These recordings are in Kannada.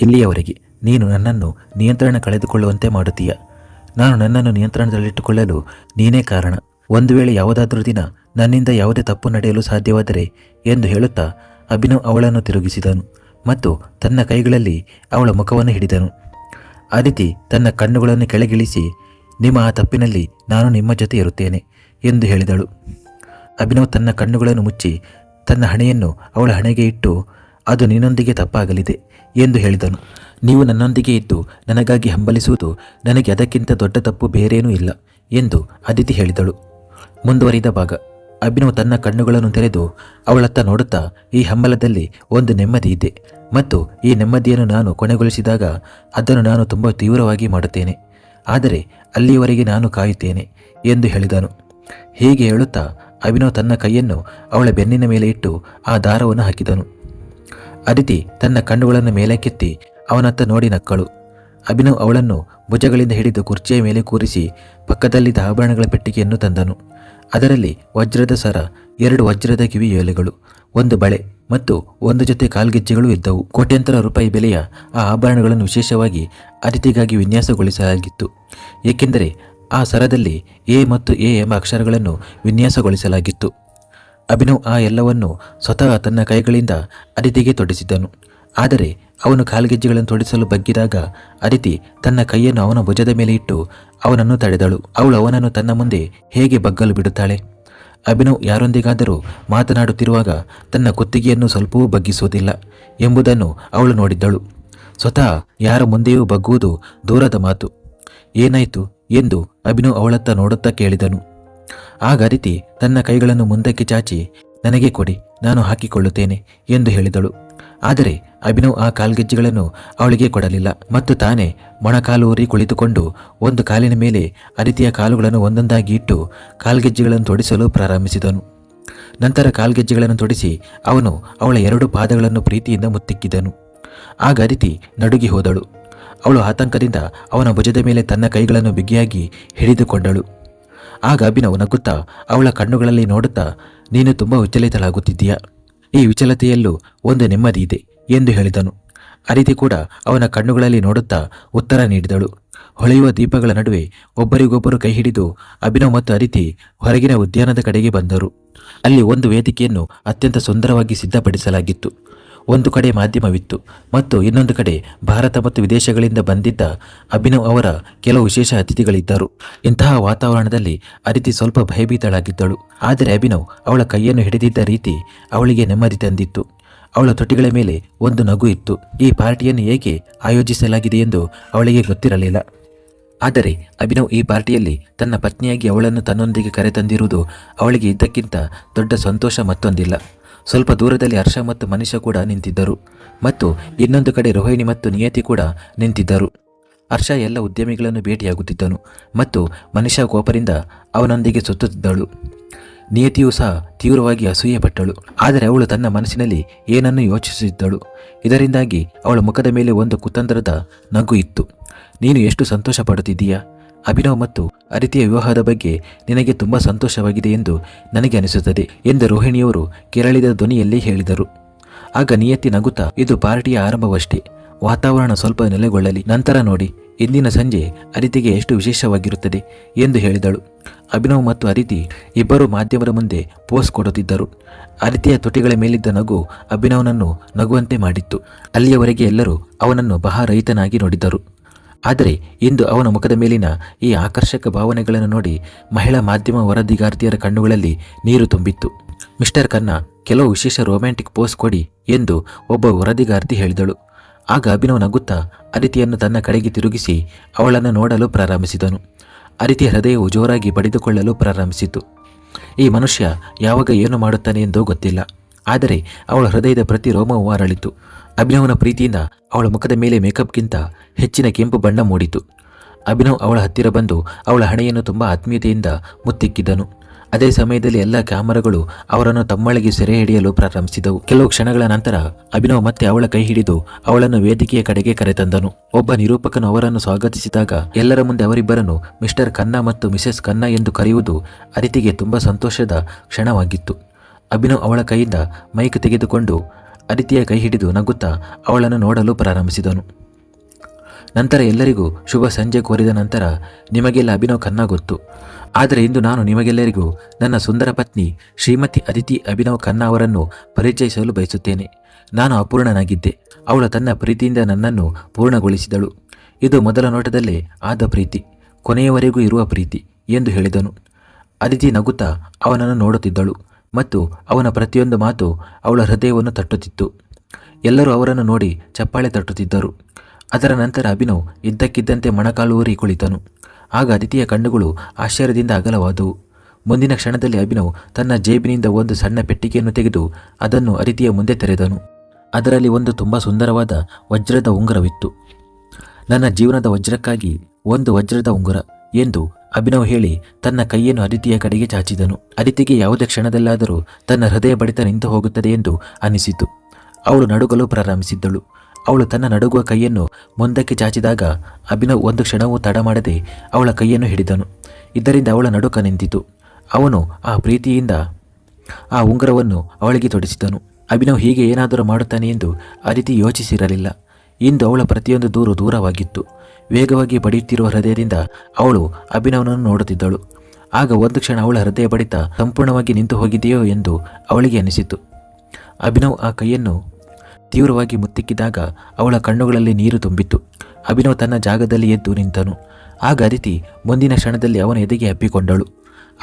ಇಲ್ಲಿಯವರೆಗೆ ನೀನು ನನ್ನನ್ನು ನಿಯಂತ್ರಣ ಕಳೆದುಕೊಳ್ಳುವಂತೆ ಮಾಡುತ್ತೀಯ. ನಾನು ನನ್ನನ್ನು ನಿಯಂತ್ರಣದಲ್ಲಿಟ್ಟುಕೊಳ್ಳಲು ನೀನೇ ಕಾರಣ. ಒಂದು ವೇಳೆ ಯಾವುದಾದ್ರೂ ದಿನ ನನ್ನಿಂದ ಯಾವುದೇ ತಪ್ಪು ನಡೆಯಲು ಸಾಧ್ಯವಾದರೆ ಎಂದು ಹೇಳುತ್ತಾ ಅಭಿನವ್ ಅವಳನ್ನು ತಿರುಗಿಸಿದನು ಮತ್ತು ತನ್ನ ಕೈಗಳಲ್ಲಿ ಅವಳ ಮುಖವನ್ನು ಹಿಡಿದನು. ಅದಿತಿ ತನ್ನ ಕಣ್ಣುಗಳನ್ನು ಕೆಳಗಿಳಿಸಿ, ನಿಮ್ಮ ಆ ತಪ್ಪಿನಲ್ಲಿ ನಾನು ನಿಮ್ಮ ಜೊತೆ ಇರುತ್ತೇನೆ ಎಂದು ಹೇಳಿದಳು. ಅಭಿನವ್ ತನ್ನ ಕಣ್ಣುಗಳನ್ನು ಮುಚ್ಚಿ ತನ್ನ ಹಣೆಯನ್ನು ಅವಳ ಹಣೆಗೆ ಇಟ್ಟು, ಅದು ನಿನ್ನೊಂದಿಗೆ ತಪ್ಪಾಗಲಿದೆ. ಎಂದು ಹೇಳಿದನು. ನೀವು ನನ್ನೊಂದಿಗೆ ಇದ್ದು ನನಗಾಗಿ ಹಂಬಲಿಸುವುದು ನನಗೆ ಅದಕ್ಕಿಂತ ದೊಡ್ಡ ತಪ್ಪು ಬೇರೇನೂ ಇಲ್ಲ ಎಂದು ಅದಿತಿ ಹೇಳಿದಳು. ಮುಂದುವರಿದ ಭಾಗ. ಅಭಿನವ್ ತನ್ನ ಕಣ್ಣುಗಳನ್ನು ತೆರೆದು ಅವಳತ್ತ ನೋಡುತ್ತಾ ಈ ಹಂಬಲದಲ್ಲಿ ಒಂದು ನೆಮ್ಮದಿ ಇದೆ ಮತ್ತು ಈ ನೆಮ್ಮದಿಯನ್ನು ನಾನು ಕೊನೆಗೊಳಿಸಿದಾಗ ಅದನ್ನು ನಾನು ತುಂಬ ತೀವ್ರವಾಗಿ ಮಾಡುತ್ತೇನೆ. ಆದರೆ ಅಲ್ಲಿಯವರೆಗೆ ನಾನು ಕಾಯುತ್ತೇನೆ ಎಂದು ಹೇಳಿದನು. ಹೀಗೆ ಹೇಳುತ್ತಾ ಅಭಿನವ್ ತನ್ನ ಕೈಯನ್ನು ಅವಳ ಬೆನ್ನಿನ ಮೇಲೆ ಇಟ್ಟು ಆ ದಾರವನ್ನು ಹಾಕಿದನು. ಅದಿತಿ ತನ್ನ ಕಣ್ಣುಗಳನ್ನು ಮೇಲಕ್ಕೆತ್ತಿ ಅವನತ್ತ ನೋಡಿ ನಕ್ಕಳು. ಅಭಿನವ್ ಅವಳನ್ನು ಭುಜಗಳಿಂದ ಹಿಡಿದು ಕುರ್ಚಿಯ ಮೇಲೆ ಕೂರಿಸಿ ಪಕ್ಕದಲ್ಲಿದ್ದ ಆಭರಣಗಳ ಪೆಟ್ಟಿಗೆಯನ್ನು ತಂದನು. ಅದರಲ್ಲಿ ವಜ್ರದ ಸರ, ಎರಡು ವಜ್ರದ ಕಿವಿಯೋಲೆಗಳು ಒಂದು ಬಳೆ ಮತ್ತು ಒಂದು ಜೊತೆ ಕಾಲ್ಗೆಜ್ಜೆಗಳು ಇದ್ದವು. ಕೋಟ್ಯಂತರ ರೂಪಾಯಿ ಬೆಲೆಯ ಆ ಆಭರಣಗಳನ್ನು ವಿಶೇಷವಾಗಿ ಅತಿಥಿಗಾಗಿ ವಿನ್ಯಾಸಗೊಳಿಸಲಾಗಿತ್ತು. ಏಕೆಂದರೆ ಆ ಸರದಲ್ಲಿ ಎ ಮತ್ತು ಎ ಎಂಬ ಅಕ್ಷರಗಳನ್ನು ವಿನ್ಯಾಸಗೊಳಿಸಲಾಗಿತ್ತು. ಅಭಿನವ್ ಆ ಎಲ್ಲವನ್ನು ಸ್ವತಃ ತನ್ನ ಕೈಗಳಿಂದ ಅದಿತಿಗೆ ತೊಡಿಸಿದ್ದನು. ಆದರೆ ಅವನು ಕಾಲ್ಗೆಜ್ಜೆಗಳನ್ನು ತೊಡಿಸಲು ಬಗ್ಗಿದಾಗ ಅದಿತಿ ತನ್ನ ಕೈಯನ್ನು ಅವನ ಭುಜದ ಮೇಲೆ ಇಟ್ಟು ಅವನನ್ನು ತಡೆದಳು. ಅವಳು ಅವನನ್ನು ತನ್ನ ಮುಂದೆ ಹೇಗೆ ಬಗ್ಗಲು ಬಿಡುತ್ತಾಳೆ? ಅಭಿನವ್ ಯಾರೊಂದಿಗಾದರೂ ಮಾತನಾಡುತ್ತಿರುವಾಗ ತನ್ನ ಕುತ್ತಿಗೆಯನ್ನು ಸ್ವಲ್ಪವೂ ಬಗ್ಗಿಸುವುದಿಲ್ಲ ಎಂಬುದನ್ನು ಅವಳು ನೋಡಿದ್ದಳು. ಸ್ವತಃ ಯಾರ ಮುಂದೆಯೂ ಬಗ್ಗುವುದು ದೂರದ ಮಾತು. ಏನಾಯಿತು ಎಂದು ಅಭಿನವ್ ಅವಳತ್ತ ನೋಡುತ್ತಾ ಕೇಳಿದನು. ಆಗ ಅದಿತಿ ತನ್ನ ಕೈಗಳನ್ನು ಮುಂದಕ್ಕೆ ಚಾಚಿ, ನನಗೆ ಕೊಡಿ, ನಾನು ಹಾಕಿಕೊಳ್ಳುತ್ತೇನೆ ಎಂದು ಹೇಳಿದಳು. ಆದರೆ ಅಭಿನವ್ ಆ ಕಾಲ್ಗೆಜ್ಜೆಗಳನ್ನು ಅವಳಿಗೆ ಕೊಡಲಿಲ್ಲ ಮತ್ತು ತಾನೇ ಮೊಣಕಾಲೂರಿ ಕುಳಿತುಕೊಂಡು ಒಂದು ಕಾಲಿನ ಮೇಲೆ ಅದಿತಿಯ ಕಾಲುಗಳನ್ನು ಒಂದೊಂದಾಗಿ ಇಟ್ಟು ಕಾಲ್ಗೆಜ್ಜೆಗಳನ್ನು ತೊಡಿಸಲು ಪ್ರಾರಂಭಿಸಿದನು. ನಂತರ ಕಾಲ್ಗೆಜ್ಜೆಗಳನ್ನು ತೊಡಿಸಿ ಅವನು ಅವಳ ಎರಡು ಪಾದಗಳನ್ನು ಪ್ರೀತಿಯಿಂದ ಮುತ್ತಿಕ್ಕಿದನು. ಆಗ ಅದಿತಿ ನಡುಗಿ ಹೋದಳು. ಅವಳು ಆತಂಕದಿಂದ ಅವನ ಭುಜದ ಮೇಲೆ ತನ್ನ ಕೈಗಳನ್ನು ಬಿಗಿಯಾಗಿ ಹಿಡಿದುಕೊಂಡಳು. ಆಗ ಅಭಿನವ್ ನಗುತ್ತಾ ಅವಳ ಕಣ್ಣುಗಳಲ್ಲಿ ನೋಡುತ್ತಾ, ನೀನು ತುಂಬ ವಿಚಲಿತಳಾಗುತ್ತಿದ್ದೀಯಾ? ಈ ವಿಚಲತೆಯಲ್ಲೂ ಒಂದು ನೆಮ್ಮದಿ ಇದೆ ಎಂದು ಹೇಳಿದನು. ಅರಿತಿ ಕೂಡ ಅವನ ಕಣ್ಣುಗಳಲ್ಲಿ ನೋಡುತ್ತಾ ಉತ್ತರ ನೀಡಿದಳು. ಹೊಳೆಯುವ ದೀಪಗಳ ನಡುವೆ ಒಬ್ಬರಿಗೊಬ್ಬರು ಕೈ ಹಿಡಿದು ಅಭಿನವ್ ಮತ್ತು ಅರಿತಿ ಹೊರಗಿನ ಉದ್ಯಾನದ ಕಡೆಗೆ ಬಂದರು. ಅಲ್ಲಿ ಒಂದು ವೇದಿಕೆಯನ್ನು ಅತ್ಯಂತ ಸುಂದರವಾಗಿ ಸಿದ್ಧಪಡಿಸಲಾಗಿತ್ತು. ಒಂದು ಕಡೆ ಮಾಧ್ಯಮವಿತ್ತು ಮತ್ತು ಇನ್ನೊಂದು ಕಡೆ ಭಾರತ ಮತ್ತು ವಿದೇಶಗಳಿಂದ ಬಂದಿದ್ದ ಅಭಿನವ್ ಅವರ ಕೆಲವು ವಿಶೇಷ ಅತಿಥಿಗಳಿದ್ದರು. ಇಂತಹ ವಾತಾವರಣದಲ್ಲಿ ಅದಿತಿ ಸ್ವಲ್ಪ ಭಯಭೀತಳಾಗಿದ್ದಳು. ಆದರೆ ಅಭಿನವ್ ಅವಳ ಕೈಯನ್ನು ಹಿಡಿದಿದ್ದ ರೀತಿ ಅವಳಿಗೆ ನೆಮ್ಮದಿ ತಂದಿತ್ತು. ಅವಳ ತುಟಿಗಳ ಮೇಲೆ ಒಂದು ನಗು ಇತ್ತು. ಈ ಪಾರ್ಟಿಯನ್ನು ಏಕೆ ಆಯೋಜಿಸಲಾಗಿದೆ ಎಂದು ಅವಳಿಗೆ ಗೊತ್ತಿರಲಿಲ್ಲ. ಆದರೆ ಅಭಿನವ್ ಈ ಪಾರ್ಟಿಯಲ್ಲಿ ತನ್ನ ಪತ್ನಿಯಾಗಿ ಅವಳನ್ನು ತನ್ನೊಂದಿಗೆ ಕರೆತಂದಿರುವುದು ಅವಳಿಗೆ ಇದ್ದಕ್ಕಿಂತ ದೊಡ್ಡ ಸಂತೋಷ ಮತ್ತೊಂದಿಲ್ಲ. ಸ್ವಲ್ಪ ದೂರದಲ್ಲಿ ಹರ್ಷ ಮತ್ತು ಮನುಷ್ಯ ಕೂಡ ನಿಂತಿದ್ದರು ಮತ್ತು ಇನ್ನೊಂದು ಕಡೆ ರೋಹಿಣಿ ಮತ್ತು ನಿಯತಿ ಕೂಡ ನಿಂತಿದ್ದರು. ಹರ್ಷ ಎಲ್ಲ ಉದ್ಯಮಿಗಳನ್ನು ಭೇಟಿಯಾಗುತ್ತಿದ್ದನು ಮತ್ತು ಮನುಷ್ಯ ಕೋಪರಿಂದ ಅವನೊಂದಿಗೆ ಸುತ್ತುತ್ತಿದ್ದಳು. ನಿಯತಿಯೂ ಸಹ ತೀವ್ರವಾಗಿ ಅಸೂಯೆ ಪಟ್ಟಳು ಆದರೆ ಅವಳು ತನ್ನ ಮನಸ್ಸಿನಲ್ಲಿ ಏನನ್ನು ಯೋಚಿಸುತ್ತಿದ್ದಳು. ಇದರಿಂದಾಗಿ ಅವಳ ಮುಖದ ಮೇಲೆ ಒಂದು ಕುತಂತ್ರದ ನಗು ಇತ್ತು. ನೀನು ಎಷ್ಟು ಸಂತೋಷ ಪಡುತ್ತಿದ್ದೀಯಾ ಅಭಿನವ್ ಮತ್ತು ಅದಿತಿಯ ವಿವಾಹದ ಬಗ್ಗೆ ನಿನಗೆ ತುಂಬ ಸಂತೋಷವಾಗಿದೆ ಎಂದು ನನಗೆ ಅನಿಸುತ್ತದೆ ಎಂದು ರೋಹಿಣಿಯವರು ಕೆರಳಿದ ಧ್ವನಿಯಲ್ಲಿ ಹೇಳಿದರು. ಆಗ ನಿಯತ್ತಿ ನಗುತ್ತಾ, ಇದು ಪಾರ್ಟಿಯ ಆರಂಭವಷ್ಟೇ. ವಾತಾವರಣ ಸ್ವಲ್ಪ ನೆಲೆಗೊಳ್ಳಲಿ, ನಂತರ ನೋಡಿ. ಇಂದಿನ ಸಂಜೆ ಅದಿತಿಗೆ ಎಷ್ಟು ವಿಶೇಷವಾಗಿರುತ್ತದೆ ಎಂದು ಹೇಳಿದಳು. ಅಭಿನವ್ ಮತ್ತು ಅದಿತಿ ಇಬ್ಬರು ಮಾಧ್ಯಮದ ಮುಂದೆ ಪೋಸ್ ಕೊಡುತ್ತಿದ್ದರು. ಅದಿತಿಯ ತುಟಿಗಳ ಮೇಲಿದ್ದ ನಗು ಅಭಿನವ್ನನ್ನು ನಗುವಂತೆ ಮಾಡಿತ್ತು. ಅಲ್ಲಿಯವರೆಗೆ ಎಲ್ಲರೂ ಅವನನ್ನು ಬಹರಹಿತನಾಗಿ ನೋಡಿದ್ದರು. ಆದರೆ ಇಂದು ಅವನ ಮುಖದ ಮೇಲಿನ ಈ ಆಕರ್ಷಕ ಭಾವನೆಗಳನ್ನು ನೋಡಿ ಮಹಿಳಾ ಮಾಧ್ಯಮ ವರದಿಗಾರ್ತಿಯರ ಕಣ್ಣುಗಳಲ್ಲಿ ನೀರು ತುಂಬಿತ್ತು. ಮಿಸ್ಟರ್ ಖನ್ನಾ, ಕೆಲವು ವಿಶೇಷ ರೊಮ್ಯಾಂಟಿಕ್ ಪೋಸ್ ಕೊಡಿ ಎಂದು ಒಬ್ಬ ವರದಿಗಾರ್ತಿ ಹೇಳಿದಳು. ಆಗ ಅಭಿನವ್ ನಗುತ್ತಾ ಅದಿತಿಯನ್ನು ತನ್ನ ಕಡೆಗೆ ತಿರುಗಿಸಿ ಅವಳನ್ನು ನೋಡಲು ಪ್ರಾರಂಭಿಸಿದನು. ಅರಿತಿ ಹೃದಯವು ಜೋರಾಗಿ ಬಡಿದುಕೊಳ್ಳಲು ಪ್ರಾರಂಭಿಸಿತು. ಈ ಮನುಷ್ಯ ಯಾವಾಗ ಏನು ಮಾಡುತ್ತಾನೆ ಎಂದು ಗೊತ್ತಿಲ್ಲ. ಆದರೆ ಅವಳ ಹೃದಯದ ಪ್ರತಿ ರೋಮವೂ ಅರಳಿತು. ಅಭಿನವನ ಪ್ರೀತಿಯಿಂದ ಅವಳ ಮುಖದ ಮೇಲೆ ಮೇಕಪ್ಗಿಂತ ಹೆಚ್ಚಿನ ಕೆಂಪು ಬಣ್ಣ ಮೂಡಿತು. ಅಭಿನವ್ ಅವಳ ಹತ್ತಿರ ಬಂದು ಅವಳ ಹಣೆಯನ್ನು ತುಂಬ ಆತ್ಮೀಯತೆಯಿಂದ ಮುತ್ತಿಕ್ಕಿದನು ಅದೇ ಸಮಯದಲ್ಲಿ ಎಲ್ಲ ಕ್ಯಾಮರಾಗಳು ಅವರನ್ನು ತಮ್ಮೊಳಗೆ ಸೆರೆ ಹಿಡಿಯಲು ಪ್ರಾರಂಭಿಸಿದವು. ಕೆಲವು ಕ್ಷಣಗಳ ನಂತರ ಅಭಿನವ್ ಮತ್ತೆ ಅವಳ ಕೈ ಹಿಡಿದು ಅವಳನ್ನು ವೇದಿಕೆಯ ಕಡೆಗೆ ಕರೆತಂದನು. ಒಬ್ಬ ನಿರೂಪಕನು ಅವರನ್ನು ಸ್ವಾಗತಿಸಿದಾಗ ಎಲ್ಲರ ಮುಂದೆ ಅವರಿಬ್ಬರನ್ನು ಮಿಸ್ಟರ್ ಖನ್ನಾ ಮತ್ತು ಮಿಸೆಸ್ ಖನ್ನಾ ಎಂದು ಕರೆಯುವುದು ಅದಿತಿಗೆ ತುಂಬ ಸಂತೋಷದ ಕ್ಷಣವಾಗಿತ್ತು. ಅಭಿನವ್ ಅವಳ ಕೈಯಿಂದ ಮೈಕ್ ತೆಗೆದುಕೊಂಡು ಅದಿತಿಯ ಕೈ ಹಿಡಿದು ನಗುತ್ತಾ ಅವಳನ್ನು ನೋಡಲು ಪ್ರಾರಂಭಿಸಿದನು. ನಂತರ ಎಲ್ಲರಿಗೂ ಶುಭ ಸಂಜೆ ಕೋರಿದ ನಂತರ ನಿಮಗೆಲ್ಲ ಅಭಿನವ್ ಖನ್ನಾ ಗೊತ್ತು. ಆದರೆ ಇಂದು ನಾನು ನಿಮಗೆಲ್ಲರಿಗೂ ನನ್ನ ಸುಂದರ ಪತ್ನಿ ಶ್ರೀಮತಿ ಅದಿತಿ ಅಭಿನವ್ ಖನ್ನಾ ಅವರನ್ನು ಪರಿಚಯಿಸಲು ಬಯಸುತ್ತೇನೆ. ನಾನು ಅಪೂರ್ಣನಾಗಿದ್ದೆ. ಅವಳು ತನ್ನ ಪ್ರೀತಿಯಿಂದ ನನ್ನನ್ನು ಪೂರ್ಣಗೊಳಿಸಿದಳು. ಇದು ಮೊದಲ ನೋಟದಲ್ಲೇ ಆದ ಪ್ರೀತಿ, ಕೊನೆಯವರೆಗೂ ಇರುವ ಪ್ರೀತಿ ಎಂದು ಹೇಳಿದನು. ಅದಿತಿ ನಗುತ್ತಾ ಅವನನ್ನು ನೋಡುತ್ತಿದ್ದಳು. ಮತ್ತು ಅವನ ಪ್ರತಿಯೊಂದು ಮಾತು ಅವಳ ಹೃದಯವನ್ನು ತಟ್ಟುತ್ತಿತ್ತು. ಎಲ್ಲರೂ ಅವರನ್ನು ನೋಡಿ ಚಪ್ಪಾಳೆ ತಟ್ಟುತ್ತಿದ್ದರು. ಅದರ ನಂತರ ಅಭಿನವ್ ಇದ್ದಕ್ಕಿದ್ದಂತೆ ಮೊಣಕಾಲೂರಿ ಕುಳಿತನು. ಆಗ ಅದಿತಿಯ ಕಣ್ಣುಗಳು ಆಶ್ಚರ್ಯದಿಂದ ಅಗಲವಾದವು. ಮುಂದಿನ ಕ್ಷಣದಲ್ಲಿ ಅಭಿನವ್ ತನ್ನ ಜೇಬಿನಿಂದ ಒಂದು ಸಣ್ಣ ಪೆಟ್ಟಿಗೆಯನ್ನು ತೆಗೆದು ಅದನ್ನು ಅದಿತಿಯ ಮುಂದೆ ತೆರೆದನು. ಅದರಲ್ಲಿ ಒಂದು ತುಂಬ ಸುಂದರವಾದ ವಜ್ರದ ಉಂಗುರವಿತ್ತು. ನನ್ನ ಜೀವನದ ವಜ್ರಕ್ಕಾಗಿ ಒಂದು ವಜ್ರದ ಉಂಗುರ ಎಂದು ಅಭಿನವ್ ಹೇಳಿ ತನ್ನ ಕೈಯನ್ನು ಅದಿತಿಯ ಕಡೆಗೆ ಚಾಚಿದನು. ಅದಿತಿಗೆ ಯಾವುದೇ ಕ್ಷಣದಲ್ಲಾದರೂ ತನ್ನ ಹೃದಯ ಬಡಿತ ನಿಂತು ಹೋಗುತ್ತದೆ ಎಂದು ಅನಿಸಿತು. ಅವಳು ನಡುಗಲು ಪ್ರಾರಂಭಿಸಿದ್ದಳು. ಅವಳು ತನ್ನ ನಡುಗುವ ಕೈಯನ್ನು ಮುಂದಕ್ಕೆ ಚಾಚಿದಾಗ ಅಭಿನವ್ ಒಂದು ಕ್ಷಣವೂ ತಡ ಮಾಡದೆ ಅವಳ ಕೈಯನ್ನು ಹಿಡಿದನು. ಇದರಿಂದ ಅವಳ ನಡುಕ ನಿಂತಿತು. ಅವನು ಆ ಪ್ರೀತಿಯಿಂದ ಆ ಉಂಗುರವನ್ನು ಅವಳಿಗೆ ತೊಡಿಸಿದನು. ಅಭಿನವ್ ಹೀಗೆ ಏನಾದರೂ ಮಾಡುತ್ತಾನೆ ಎಂದು ಅದಿತಿ ಯೋಚಿಸಿರಲಿಲ್ಲ. ಇಂದು ಅವಳ ಪ್ರತಿಯೊಂದು ದೂರು ದೂರವಾಗಿತ್ತು. ವೇಗವಾಗಿ ಬಡಿಯುತ್ತಿರುವ ಹೃದಯದಿಂದ ಅವಳು ಅಭಿನವನನ್ನು ನೋಡುತ್ತಿದ್ದಳು. ಆಗ ಒಂದು ಕ್ಷಣ ಅವಳ ಹೃದಯ ಬಡಿತ ಸಂಪೂರ್ಣವಾಗಿ ನಿಂತು ಹೋಗಿದೆಯೋ ಎಂದು ಅವಳಿಗೆ ಅನಿಸಿತು. ಅಭಿನವ್ ಆ ಕೈಯನ್ನು ತೀವ್ರವಾಗಿ ಮುತ್ತಿಕ್ಕಿದಾಗ ಅವಳ ಕಣ್ಣುಗಳಲ್ಲಿ ನೀರು ತುಂಬಿತ್ತು. ಅಭಿನವ್ ತನ್ನ ಜಾಗದಲ್ಲಿ ಎದ್ದು ನಿಂತನು. ಆಗ ಅದಿತಿ ಮುಂದಿನ ಕ್ಷಣದಲ್ಲಿ ಅವನ ಎದೆಗೆ ಅಪ್ಪಿಕೊಂಡಳು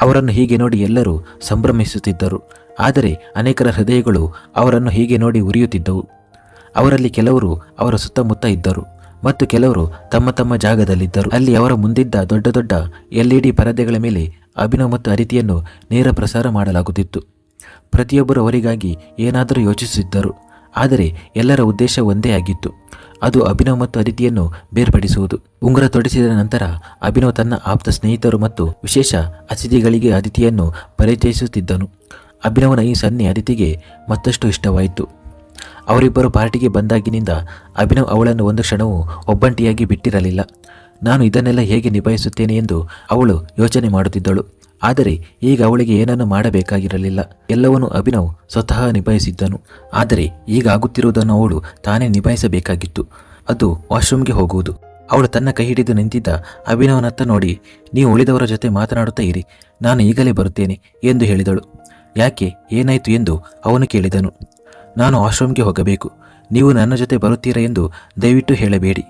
ಅವರನ್ನು ಹೀಗೆ ನೋಡಿ ಎಲ್ಲರೂ ಸಂಭ್ರಮಿಸುತ್ತಿದ್ದರು. ಆದರೆ ಅನೇಕರ ಹೃದಯಗಳು ಅವರನ್ನು ಹೀಗೆ ನೋಡಿ ಉರಿಯುತ್ತಿದ್ದವು. ಅವರಲ್ಲಿ ಕೆಲವರು ಅವರ ಸುತ್ತಮುತ್ತ ಇದ್ದರು ಮತ್ತು ಕೆಲವರು ತಮ್ಮ ತಮ್ಮ ಜಾಗದಲ್ಲಿದ್ದರು. ಅಲ್ಲಿ ಅವರ ಮುಂದಿದ್ದ ದೊಡ್ಡ ದೊಡ್ಡ ಎಲ್ ಇ ಡಿ ಪರದೆಗಳ ಮೇಲೆ ಅಭಿನವ್ ಮತ್ತು ಅದಿತಿಯನ್ನು ನೇರ ಪ್ರಸಾರ ಮಾಡಲಾಗುತ್ತಿತ್ತು. ಪ್ರತಿಯೊಬ್ಬರು ಅವರಿಗಾಗಿ ಏನಾದರೂ ಯೋಚಿಸುತ್ತಿದ್ದರು. ಆದರೆ ಎಲ್ಲರ ಉದ್ದೇಶ ಒಂದೇ ಆಗಿತ್ತು. ಅದು ಅಭಿನವ್ ಮತ್ತು ಅದಿತಿಯನ್ನು ಬೇರ್ಪಡಿಸುವುದು. ಉಂಗುರ ತೊಡಿಸಿದ ನಂತರ ಅಭಿನವ್ ತನ್ನ ಆಪ್ತ ಸ್ನೇಹಿತರು ಮತ್ತು ವಿಶೇಷ ಅತಿಥಿಗಳಿಗೆ ಅದಿತಿಯನ್ನು ಪರಿಚಯಿಸುತ್ತಿದ್ದನು. ಅಭಿನವನ ಈ ಸನ್ನೆ ಅದಿತಿಗೆ ಮತ್ತಷ್ಟು ಇಷ್ಟವಾಯಿತು. ಅವರಿಬ್ಬರು ಪಾರ್ಟಿಗೆ ಬಂದಾಗಿನಿಂದ ಅಭಿನವ್ ಅವಳನ್ನು ಒಂದು ಕ್ಷಣವೂ ಒಬ್ಬಂಟಿಯಾಗಿ ಬಿಟ್ಟಿರಲಿಲ್ಲ. ನಾನು ಇದನ್ನೆಲ್ಲ ಹೇಗೆ ನಿಭಾಯಿಸುತ್ತೇನೆ ಎಂದು ಅವಳು ಯೋಚನೆ ಮಾಡುತ್ತಿದ್ದಳು. ಆದರೆ ಈಗ ಅವಳಿಗೆ ಏನನ್ನು ಮಾಡಬೇಕಾಗಿರಲಿಲ್ಲ. ಎಲ್ಲವನ್ನೂ ಅಭಿನವ್ ಸ್ವತಃ ನಿಭಾಯಿಸಿದ್ದನು. ಆದರೆ ಈಗ ಆಗುತ್ತಿರುವುದನ್ನು ಅವಳು ತಾನೇ ನಿಭಾಯಿಸಬೇಕಾಗಿತ್ತು. ಅದು ವಾಶ್ರೂಮ್ಗೆ ಹೋಗುವುದು. ಅವಳು ತನ್ನ ಕೈ ಹಿಡಿದು ನಿಂತಿದ್ದ ಅಭಿನವನತ್ತ ನೋಡಿ, ನೀವು ಉಳಿದವರ ಜೊತೆ ಮಾತನಾಡುತ್ತಾ ಇರಿ. ನಾನು ಈಗಲೇ ಬರುತ್ತೇನೆ ಎಂದು ಹೇಳಿದಳು. ಯಾಕೆ, ಏನಾಯಿತು ಎಂದು ಅವನು ಕೇಳಿದನು. ನಾನು ಆಶ್ರಮ್ಗೆ ಹೋಗಬೇಕು. ನೀವು ನನ್ನ ಜೊತೆ ಬರುತ್ತೀರಾ ಎಂದು ದಯವಿಟ್ಟು ಹೇಳಬೇಡಿ.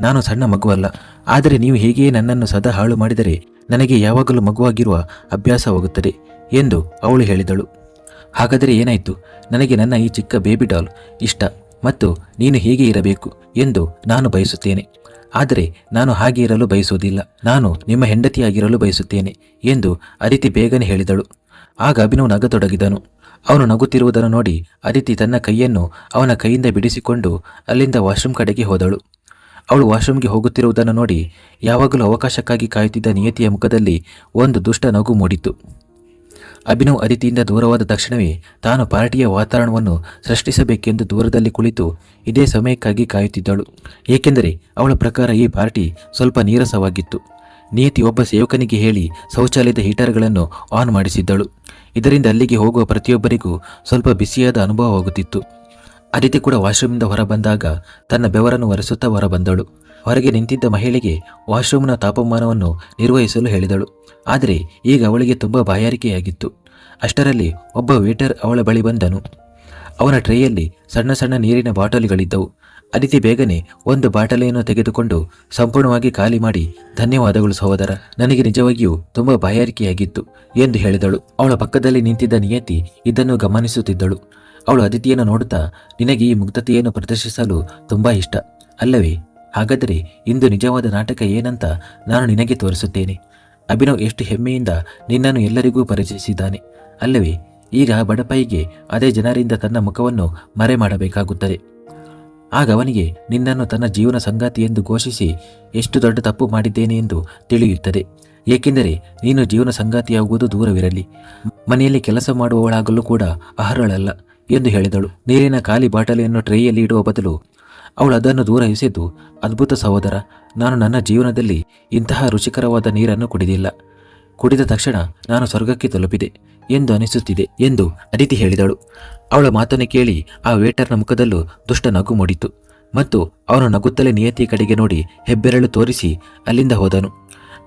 ನಾನು ಸಣ್ಣ ಮಗುವಲ್ಲ, ಆದರೆ ನೀವು ಹೀಗೆಯೇ ನನ್ನನ್ನು ಸದಾ ಹಾಳು ಮಾಡಿದರೆ ನನಗೆ ಯಾವಾಗಲೂ ಮಗುವಾಗಿರುವ ಅಭ್ಯಾಸವಾಗುತ್ತದೆ ಎಂದು ಅವಳು ಹೇಳಿದಳು. ಹಾಗಾದರೆ ಏನಾಯಿತು? ನನಗೆ ನನ್ನ ಈ ಚಿಕ್ಕ ಬೇಬಿ ಡಾಲ್ ಇಷ್ಟ, ಮತ್ತು ನೀನು ಹೀಗೆ ಇರಬೇಕು ಎಂದು ನಾನು ಬಯಸುತ್ತೇನೆ. ಆದರೆ ನಾನು ಹಾಗೆ ಇರಲು ಬಯಸುವುದಿಲ್ಲ, ನಾನು ನಿಮ್ಮ ಹೆಂಡತಿಯಾಗಿರಲು ಬಯಸುತ್ತೇನೆ ಎಂದು ಅದಿತಿ ಬೇಗನೆ ಹೇಳಿದಳು. ಆಗ ಅಭಿನವ್ ನಗತೊಡಗಿದನು. ಅವನು ನಗುತ್ತಿರುವುದನ್ನು ನೋಡಿ ಅದಿತಿ ತನ್ನ ಕೈಯನ್ನು ಅವನ ಕೈಯಿಂದ ಬಿಡಿಸಿಕೊಂಡು ಅಲ್ಲಿಂದ ವಾಶ್ರೂಮ್ ಕಡೆಗೆ ಹೋದಳು. ಅವಳು ವಾಶ್ರೂಮ್ಗೆ ಹೋಗುತ್ತಿರುವುದನ್ನು ನೋಡಿ ಯಾವಾಗಲೂ ಅವಕಾಶಕ್ಕಾಗಿ ಕಾಯುತ್ತಿದ್ದ ನಿಯತಿಯ ಮುಖದಲ್ಲಿ ಒಂದು ದುಷ್ಟ ನಗು ಮೂಡಿತು ಅಭಿನವ್ ಅದಿತಿಯಿಂದ ದೂರವಾದ ತಕ್ಷಣವೇ ತಾನು ಪಾರ್ಟಿಯ ವಾತಾವರಣವನ್ನು ಸೃಷ್ಟಿಸಬೇಕೆಂದು ದೂರದಲ್ಲಿ ಕುಳಿತು ಇದೇ ಸಮಯಕ್ಕಾಗಿ ಕಾಯುತ್ತಿದ್ದಳು. ಏಕೆಂದರೆ ಅವಳ ಪ್ರಕಾರ ಈ ಪಾರ್ಟಿ ಸ್ವಲ್ಪ ನೀರಸವಾಗಿತ್ತು. ನಿಯತಿ ಒಬ್ಬ ಸೇವಕನಿಗೆ ಹೇಳಿ ಶೌಚಾಲಯದ ಹೀಟರ್ಗಳನ್ನು ಆನ್ ಮಾಡಿಸಿದ್ದಳು. ಇದರಿಂದ ಅಲ್ಲಿಗೆ ಹೋಗುವ ಪ್ರತಿಯೊಬ್ಬರಿಗೂ ಸ್ವಲ್ಪ ಬಿಸಿಯಾದ ಅನುಭವವಾಗುತ್ತಿತ್ತು ಅದಿತಿ ಕೂಡ ವಾಶ್ರೂಮಿಂದ ಹೊರಬಂದಾಗ ತನ್ನ ಬೆವರನ್ನು ಒರೆಸುತ್ತಾ ಹೊರಬಂದಳು. ಹೊರಗೆ ನಿಂತಿದ್ದ ಮಹಿಳೆಗೆ ವಾಶ್ರೂಮ್ನ ತಾಪಮಾನವನ್ನು ನಿರ್ವಹಿಸಲು ಹೇಳಿದಳು. ಆದರೆ ಈಗ ಅವಳಿಗೆ ತುಂಬ ಬಾಯಾರಿಕೆಯಾಗಿತ್ತು. ಅಷ್ಟರಲ್ಲಿ ಒಬ್ಬ ವೇಟರ್ ಅವಳ ಬಳಿ ಬಂದನು. ಅವನ ಟ್ರೇಯಲ್ಲಿ ಸಣ್ಣ ಸಣ್ಣ ನೀರಿನ ಬಾಟಲಿಗಳಿದ್ದವು. ಅದಿತಿ ಬೇಗನೆ ಒಂದು ಬಾಟಲಿಯನ್ನು ತೆಗೆದುಕೊಂಡು ಸಂಪೂರ್ಣವಾಗಿ ಖಾಲಿ ಮಾಡಿ, ಧನ್ಯವಾದಗಳು ಸಹೋದರ. ನನಗೆ ನಿಜವಾಗಿಯೂ ತುಂಬಾ ಬಾಯಾರಿಕೆಯಾಗಿತ್ತು ಎಂದು ಹೇಳಿದಳು. ಅವಳ ಪಕ್ಕದಲ್ಲಿ ನಿಂತಿದ್ದ ನಿಯತಿ ಇದನ್ನು ಗಮನಿಸುತ್ತಿದ್ದಳು. ಅವಳು ಅದಿತಿಯನ್ನು ನೋಡುತ್ತಾ, ನಿನಗೆ ಈ ಮುಗ್ಧತೆಯನ್ನು ಪ್ರದರ್ಶಿಸಲು ತುಂಬಾ ಇಷ್ಟ. ಅಲ್ಲವೇ? ಹಾಗಾದರೆ ಇಂದು ನಿಜವಾದ ನಾಟಕ ಏನಂತ ನಾನು ನಿನಗೆ ತೋರಿಸುತ್ತೇನೆ. ಅಭಿನವ್ ಎಷ್ಟು ಹೆಮ್ಮೆಯಿಂದ ನಿನ್ನನ್ನು ಎಲ್ಲರಿಗೂ ಪರಿಚಯಿಸಿದ್ದಾನೆ. ಅಲ್ಲವೇ? ಈಗ ಬಡಪಾಯಿಗೆ ಅದೇ ಜನರಿಂದ ತನ್ನ ಮುಖವನ್ನು ಮರೆ ಮಾಡಬೇಕಾಗುತ್ತದೆ ಆಗ ಅವನಿಗೆ, ನಿನ್ನನ್ನು ತನ್ನ ಜೀವನ ಸಂಗಾತಿ ಎಂದು ಘೋಷಿಸಿ ಎಷ್ಟು ದೊಡ್ಡ ತಪ್ಪು ಮಾಡಿದ್ದೇನೆ ಎಂದು ತಿಳಿಯುತ್ತದೆ. ಏಕೆಂದರೆ ನೀನು ಜೀವನ ಸಂಗಾತಿಯಾಗುವುದು ದೂರವಿರಲಿ. ಮನೆಯಲ್ಲಿ ಕೆಲಸ ಮಾಡುವವಳಾಗಲು ಕೂಡ ಅರ್ಹಳಲ್ಲ ಎಂದು ಹೇಳಿದಳು. ನೀರಿನ ಖಾಲಿ ಬಾಟಲಿಯನ್ನು ಟ್ರೇಯಲ್ಲಿ ಇಡುವ ಬದಲು ಅವಳು ಅದನ್ನು ದೂರ ಎಸೆದು, ಅದ್ಭುತ ಸಹೋದರ, ನಾನು ನನ್ನ ಜೀವನದಲ್ಲಿ ಇಂತಹ ರುಚಿಕರವಾದ ನೀರನ್ನು ಕುಡಿದಿಲ್ಲ. ಕುಡಿದ ತಕ್ಷಣ ನಾನು ಸ್ವರ್ಗಕ್ಕೆ ತಲುಪಿದೆ ಎಂದು ಅನಿಸುತ್ತಿದೆ ಎಂದು ಅದಿತಿ ಹೇಳಿದಳು. ಅವಳ ಮಾತನ್ನು ಕೇಳಿ ಆ ವೇಟರ್ನ ಮುಖದಲ್ಲೂ ದುಷ್ಟ ನಗು ಮೂಡಿತು. ಮತ್ತು ಅವನು ನಗುತ್ತಲೇ ನಿಯತಿಯ ಕಡೆಗೆ ನೋಡಿ ಹೆಬ್ಬೆರಳು ತೋರಿಸಿ ಅಲ್ಲಿಂದ ಹೋದನು.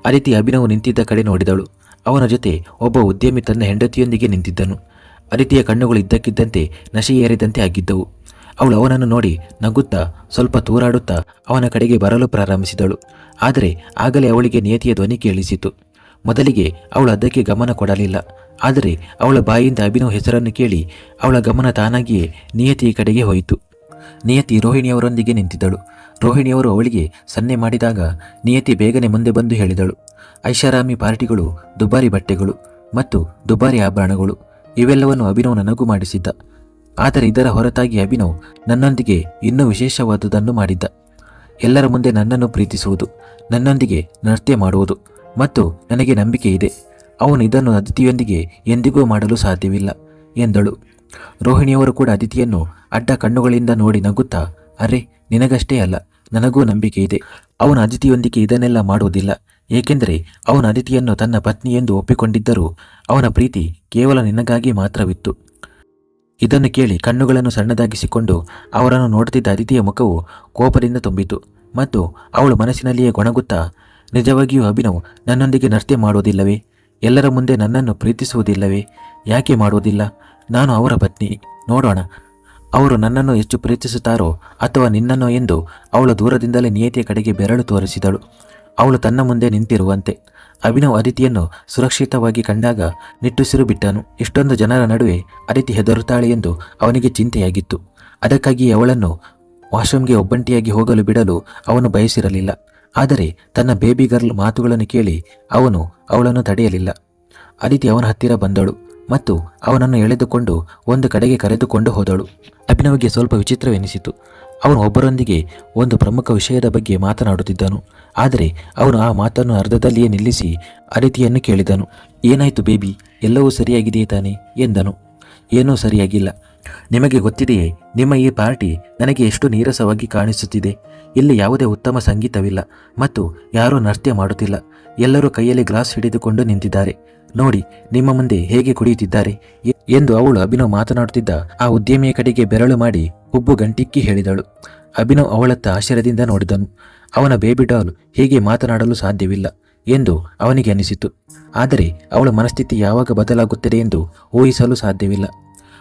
ಅದಿತಿ ಅಭಿನವ್ ನಿಂತಿದ್ದ ಕಡೆ ನೋಡಿದಳು. ಅವನ ಜೊತೆ ಒಬ್ಬ ಉದ್ಯಮಿ ತನ್ನ ಹೆಂಡತಿಯೊಂದಿಗೆ ನಿಂತಿದ್ದನು. ಅದಿತಿಯ ಕಣ್ಣುಗಳು ಇದ್ದಕ್ಕಿದ್ದಂತೆ ನಶೆ ಏರಿದಂತೆ ಆಗಿದ್ದವು. ಅವಳು ಅವನನ್ನು ನೋಡಿ ನಗುತ್ತಾ, ಸ್ವಲ್ಪ ತೂರಾಡುತ್ತಾ ಅವನ ಕಡೆಗೆ ಬರಲು ಪ್ರಾರಂಭಿಸಿದಳು. ಆದರೆ ಆಗಲೇ ಅವಳಿಗೆ ನಿಯತಿಯ ಧ್ವನಿ ಕೇಳಿಸಿತು. ಮೊದಲಿಗೆ ಅವಳು ಅದಕ್ಕೆ ಗಮನ ಕೊಡಲಿಲ್ಲ. ಆದರೆ ಅವಳ ಬಾಯಿಯಿಂದ ಅಭಿನವ್ ಹೆಸರನ್ನು ಕೇಳಿ ಅವಳ ಗಮನ ತಾನಾಗಿಯೇ ನಿಯತಿಯ ಕಡೆಗೆ ಹೋಯಿತು. ನಿಯತಿ ರೋಹಿಣಿಯವರೊಂದಿಗೆ ನಿಂತಿದ್ದಳು. ರೋಹಿಣಿಯವರು ಅವಳಿಗೆ ಸನ್ನೆ ಮಾಡಿದಾಗ ನಿಯತಿ ಬೇಗನೆ ಮುಂದೆ ಬಂದು ಹೇಳಿದಳು. ಐಷಾರಾಮಿ ಪಾರ್ಟಿಗಳು, ದುಬಾರಿ ಬಟ್ಟೆಗಳು ಮತ್ತು ದುಬಾರಿ ಆಭರಣಗಳು, ಇವೆಲ್ಲವನ್ನು ಅಭಿನವ್ ನನಗೂ ಮಾಡಿಸಿದ್ದ. ಆದರೆ ಇದರ ಹೊರತಾಗಿ ಅಭಿನವ್ ನನ್ನೊಂದಿಗೆ ಇನ್ನೂ ವಿಶೇಷವಾದುದನ್ನು ಮಾಡಿದ್ದ. ಎಲ್ಲರ ಮುಂದೆ ನನ್ನನ್ನು ಪ್ರೀತಿಸುವುದು, ನನ್ನೊಂದಿಗೆ ನೃತ್ಯ ಮಾಡುವುದು ಮತ್ತು ನನಗೆ ನಂಬಿಕೆ ಇದೆ. ಅವನು ಇದನ್ನು ಅದಿತಿಯೊಂದಿಗೆ ಎಂದಿಗೂ ಮಾಡಲು ಸಾಧ್ಯವಿಲ್ಲ ಎಂದಳು. ರೋಹಿಣಿಯವರು ಕೂಡ ಅದಿತಿಯನ್ನು ಅಡ್ಡ ಕಣ್ಣುಗಳಿಂದ ನೋಡಿ ನಗುತ್ತಾ, ಅರೆ, ನಿನಗಷ್ಟೇ ಅಲ್ಲ, ನನಗೂ ನಂಬಿಕೆ ಇದೆ. ಅವನ ಅದಿತಿಯೊಂದಿಗೆ ಇದನ್ನೆಲ್ಲ ಮಾಡುವುದಿಲ್ಲ. ಏಕೆಂದರೆ ಅವನ ಅದಿತಿಯನ್ನು ತನ್ನ ಪತ್ನಿ ಎಂದು ಒಪ್ಪಿಕೊಂಡಿದ್ದರೂ ಅವನ ಪ್ರೀತಿ ಕೇವಲ ನಿನಗಾಗಿ ಮಾತ್ರವಿತ್ತು. ಇದನ್ನು ಕೇಳಿ ಕಣ್ಣುಗಳನ್ನು ಸಣ್ಣದಾಗಿಸಿಕೊಂಡು ಅವರನ್ನು ನೋಡುತ್ತಿದ್ದ ಅದಿತಿಯ ಮುಖವು ಕೋಪದಿಂದ ತುಂಬಿತು ಮತ್ತು ಅವಳು ಮನಸ್ಸಿನಲ್ಲಿಯೇ ಗೊಣಗುತ್ತಾ ನಿಜವಾಗಿಯೂ ಅಭಿನವ್, ನನ್ನೊಂದಿಗೆ ನರ್ತ್ಯ ಮಾಡುವುದಿಲ್ಲವೇ? ಎಲ್ಲರ ಮುಂದೆ ನನ್ನನ್ನು ಪ್ರೀತಿಸುವುದಿಲ್ಲವೇ? ಯಾಕೆ ಮಾಡುವುದಿಲ್ಲ? ನಾನು ಅವರ ಪತ್ನಿ. ನೋಡೋಣ. ಅವರು ನನ್ನನ್ನು ಹೆಚ್ಚು ಪ್ರೀತಿಸುತ್ತಾರೋ ಅಥವಾ ನಿನ್ನನ್ನು ಎಂದು ಅವಳು ದೂರದಿಂದಲೇ ನಿಯತಿಯ ಕಡೆಗೆ ಬೆರಳು ತೋರಿಸಿದಳು. ಅವಳು ತನ್ನ ಮುಂದೆ ನಿಂತಿರುವಂತೆ. ಅಭಿನವ್ ಅದಿತಿಯನ್ನು ಸುರಕ್ಷಿತವಾಗಿ ಕಂಡಾಗ ನಿಟ್ಟುಸಿರು ಬಿಟ್ಟನು. ಇಷ್ಟೊಂದು ಜನರ ನಡುವೆ ಅದಿತಿ ಹೆದರುತ್ತಾಳೆ ಎಂದು ಅವನಿಗೆ ಚಿಂತೆಯಾಗಿತ್ತು. ಅದಕ್ಕಾಗಿ ಅವಳನ್ನು ವಾಶ್ರೂಮ್ಗೆ ಒಬ್ಬಂಟಿಯಾಗಿ ಹೋಗಲು ಬಿಡಲು ಅವನು ಬಯಸಿರಲಿಲ್ಲ. ಆದರೆ ತನ್ನ ಬೇಬಿ ಗರ್ಲ್ ಮಾತುಗಳನ್ನು ಕೇಳಿ ಅವನು ಅವಳನ್ನು ತಡೆಯಲಿಲ್ಲ. ಅದಿತಿ ಅವನ ಹತ್ತಿರ ಬಂದಳು ಮತ್ತು ಅವನನ್ನು ಎಳೆದುಕೊಂಡು ಒಂದು ಕಡೆಗೆ ಕರೆದುಕೊಂಡು ಹೋದಳು. ಅಭಿನವ್ಗೆ ಸ್ವಲ್ಪ ವಿಚಿತ್ರವೆನಿಸಿತು. ಅವನು ಒಬ್ಬರೊಂದಿಗೆ ಒಂದು ಪ್ರಮುಖ ವಿಷಯದ ಬಗ್ಗೆ ಮಾತನಾಡುತ್ತಿದ್ದನು. ಆದರೆ ಅವನು ಆ ಮಾತನ್ನು ಅರ್ಧದಲ್ಲಿಯೇ ನಿಲ್ಲಿಸಿ ಅದಿತಿಯನ್ನು ಕೇಳಿದನು. ಏನಾಯಿತು ಬೇಬಿ, ಎಲ್ಲವೂ ಸರಿಯಾಗಿದೆಯೇ ತಾನೆ? ಎಂದನು. ಏನೂ ಸರಿಯಾಗಿಲ್ಲ. ನಿಮಗೆ ಗೊತ್ತಿದೆಯೇ, ನಿಮ್ಮ ಈ ಪಾರ್ಟಿ ನನಗೆ ಎಷ್ಟು ನೀರಸವಾಗಿ ಕಾಣಿಸುತ್ತಿದೆ. ಇಲ್ಲಿ ಯಾವುದೇ ಉತ್ತಮ ಸಂಗೀತವಿಲ್ಲ ಮತ್ತು ಯಾರೂ ನೃತ್ಯ ಮಾಡುತ್ತಿಲ್ಲ. ಎಲ್ಲರೂ ಕೈಯಲ್ಲಿ ಗ್ಲಾಸ್ ಹಿಡಿದುಕೊಂಡು ನಿಂತಿದ್ದಾರೆ. ನೋಡಿ, ನಿಮ್ಮ ಮುಂದೆ ಹೇಗೆ ಕುಡಿಯುತ್ತಿದ್ದಾರೆ ಎಂದು ಅವಳು ಅಭಿನವ್ ಮಾತನಾಡುತ್ತಿದ್ದ ಆ ಉದ್ಯಮಿಯ ಕಡೆಗೆ ಬೆರಳು ಮಾಡಿ ಹುಬ್ಬು ಗಂಟಿಕ್ಕಿ ಹೇಳಿದಳು. ಅಭಿನವ್ ಅವಳತ್ತ ಆಶ್ಚರ್ಯದಿಂದ ನೋಡಿದನು. ಅವನ ಬೇಬಿ ಡಾಲ್ ಹೀಗೆ ಮಾತನಾಡಲು ಸಾಧ್ಯವಿಲ್ಲ ಎಂದು ಅವನಿಗೆ ಅನಿಸಿತು. ಆದರೆ ಅವಳ ಮನಸ್ಥಿತಿ ಯಾವಾಗ ಬದಲಾಗುತ್ತದೆ ಎಂದು ಊಹಿಸಲು ಸಾಧ್ಯವಿಲ್ಲ.